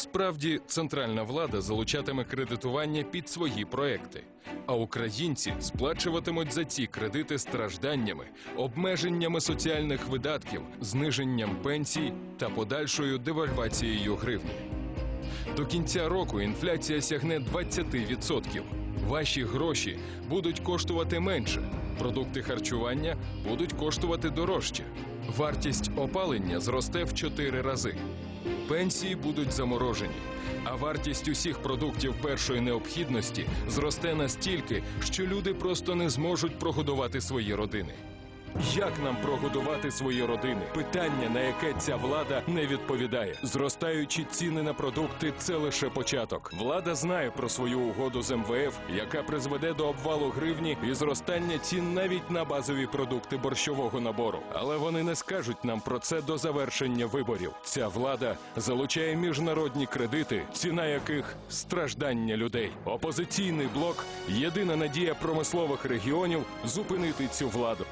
Справді, центральна влада залучатиме кредитування під свої проекти, а українці сплачуватимуть за ці кредити стражданнями, обмеженнями соціальних видатків, зниженням пенсій та подальшою девальвацією гривні. До кінця року інфляція сягне 20%. Ваші гроші будуть коштувати менше, продукти харчування будуть коштувати дорожче. Вартість опалення зросте в 4 рази. Пенсії будуть заморожені, а вартість усіх продуктів першої необхідності зросте настільки, що люди просто не зможуть прогодувати свої родини. Як нам прогодувати свої родини? Питання, на яке ця влада не відповідає. Зростаючі ціни на продукти це лише початок. Влада знає про свою угоду з МВФ, яка призведе до обвалу гривні і зростання цін навіть на базові продукти борщового набору. Але вони не скажуть нам про це до завершення виборів. Ця влада залучає міжнародні кредити, ціна яких страждання людей. Опозиційний блок єдина надія промислових регіонів зупинити цю владу.